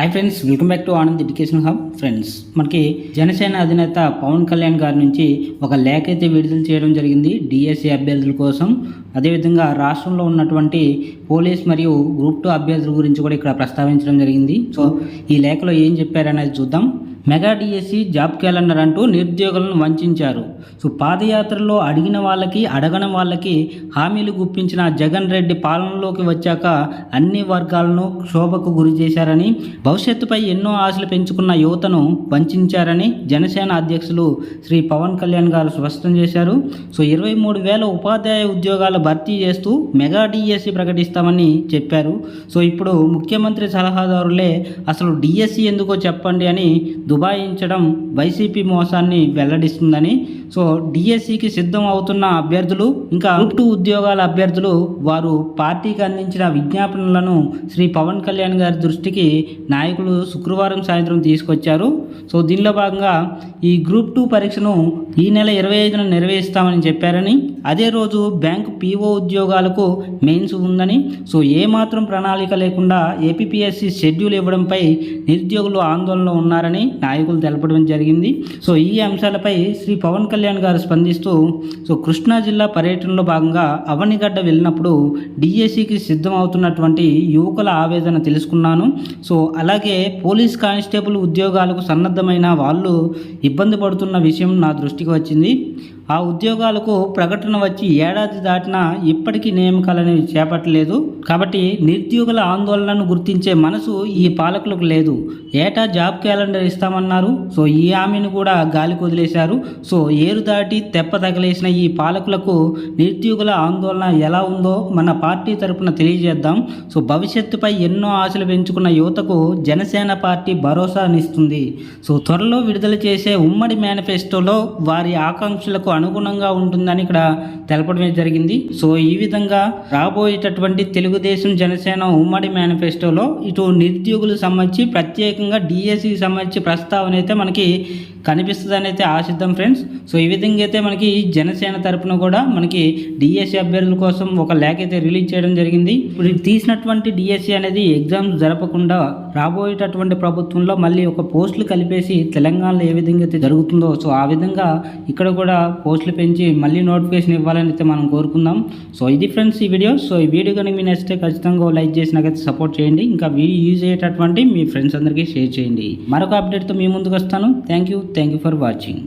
Hi friends welcome back to Anand education hub friends మనకి జనసేన అధినేత పవన్ కళ్యాణ్ గారి నుంచి ఒక లేఖ అయితే విడుదల చేయడం జరిగింది డిఎస్సి అభ్యర్థుల కోసం. అదేవిధంగా రాష్ట్రంలో ఉన్నటువంటి పోలీస్ మరియు గ్రూప్ టూ అభ్యర్థుల గురించి కూడా ఇక్కడ ప్రస్తావించడం జరిగింది. సో ఈ లేఖలో ఏం చెప్పారనేది చూద్దాం. మెగా డిఎస్సి జాబ్ క్యాలెండర్ అంటూ నిరుద్యోగులను వంచారు. సో పాదయాత్రలో అడిగిన వాళ్ళకి అడగని వాళ్ళకి హామీలు గుప్పించిన జగన్ రెడ్డి పాలనలోకి వచ్చాక అన్ని వర్గాలను క్షోభకు గురి చేశారని భవిష్యత్తుపై ఎన్నో ఆశలు పెంచుకున్న యువతను వంచారని జనసేన అధ్యక్షులు శ్రీ పవన్ కళ్యాణ్ గారు స్పష్టం చేశారు. సో ఇరవై మూడు వేల ఉపాధ్యాయ ఉద్యోగాలు భర్తీ చేస్తూ మెగా డిఎస్సి ప్రకటిస్తామని చెప్పారు. సో ఇప్పుడు ముఖ్యమంత్రి సలహాదారులే అసలు డిఎస్సి ఎందుకో చెప్పండి అని దుబాయించడం వైసీపీ మోసాన్ని వెల్లడిస్తుందని సో డిఎస్సికి సిద్ధం అవుతున్న అభ్యర్థులు ఇంకా గ్రూప్ టూ ఉద్యోగాల అభ్యర్థులు వారు పార్టీకి అందించిన విజ్ఞాపనలను శ్రీ పవన్ కళ్యాణ్ గారి దృష్టికి నాయకులు శుక్రవారం సాయంత్రం తీసుకొచ్చారు. సో దీనిలో భాగంగా ఈ గ్రూప్ టూ పరీక్షను ఈ నెల ఇరవై ఐదున నిర్వహిస్తామని చెప్పారని అదే రోజు బ్యాంకు పీఓ ఉద్యోగాలకు మెయిన్స్ ఉందని సో ఏమాత్రం ప్రణాళిక లేకుండా ఏపీఎస్సి షెడ్యూల్ ఇవ్వడంపై నిరుద్యోగులు ఆందోళనలో ఉన్నారని నాయకులు తెలపడం జరిగింది. సో ఈ అంశాలపై శ్రీ పవన్ కళ్యాణ్ కళ్యాణ్ గారు స్పందిస్తూ సో కృష్ణా జిల్లా పర్యటనలో భాగంగా అవనిగడ్డ వెళ్ళినప్పుడు డిఎస్సికి సిద్ధం అవుతున్నటువంటి యువకుల ఆవేదన తెలుసుకున్నాను. సో అలాగే పోలీస్ కానిస్టేబుల్ ఉద్యోగాలకు సన్నద్ధమైన వాళ్ళు ఇబ్బంది పడుతున్న విషయం నా దృష్టికి వచ్చింది. ఆ ఉద్యోగాలకు ప్రకటన వచ్చి ఏడాది దాటినా ఇప్పటికీ నియామకాలను చేపట్టలేదు. కాబట్టి నిరుద్యోగుల ఆందోళనను గుర్తించే మనసు ఈ పాలకులకు లేదు. ఏటా జాబ్ క్యాలెండర్ ఇస్తామన్నారు. సో ఈ హామీని కూడా గాలికి వదిలేశారు. సో ఏరు దాటి తెప్ప తగిలేసిన ఈ పాలకులకు నిరుద్యోగుల ఆందోళన ఎలా ఉందో మన పార్టీ తరపున తెలియజేద్దాం. సో భవిష్యత్తుపై ఎన్నో ఆశలు పెంచుకున్న యువతకు జనసేన పార్టీ భరోసానిస్తుంది సో త్వరలో విడుదల చేసే ఉమ్మడి మేనిఫెస్టోలో వారి ఆకాంక్షలకు అనుగుణంగా ఉంటుందని ఇక్కడ తెలపడమే జరిగింది. సో ఈ విధంగా రాబోయేటటువంటి తెలుగుదేశం జనసేన ఉమ్మడి మేనిఫెస్టోలో ఇటు నిరుద్యోగులకు సంబంధించి ప్రత్యేకంగా డిఎస్సికి సంబంధించి ప్రస్తావన అయితే మనకి కనిపిస్తుందని అయితే ఆశిద్దాం ఫ్రెండ్స్. సో ఈ విధంగా అయితే మనకి జనసేన తరపున కూడా మనకి డిఎస్సి అభ్యర్థుల కోసం ఒక లేఖ అయితే రిలీజ్ చేయడం జరిగింది. ఇప్పుడు తీసినటువంటి డిఎస్సి అనేది ఎగ్జామ్స్ జరపకుండా రాబోయేటటువంటి ప్రభుత్వంలో మళ్ళీ ఒక పోస్టులు కలిపేసి తెలంగాణలో ఏ విధంగా అయితే జరుగుతుందో సో ఆ విధంగా ఇక్కడ కూడా పోస్టులు పెంచి మళ్ళీ నోటిఫికేషన్ ఇవ్వాలని అయితే మనం కోరుకుందాం. సో ఇది ఫ్రెండ్స్ ఈ వీడియో. సో ఈ వీడియో కనుక మీ నచ్చితే ఖచ్చితంగా లైక్ చేసి నాకైతే సపోర్ట్ చేయండి. ఇంకా వీడియో యూజ్ అయ్యేటటువంటి మీ ఫ్రెండ్స్ అందరికీ షేర్ చేయండి. మరొక అప్డేట్తో మీ ముందుకు వస్తాను. Thank you thank you for watching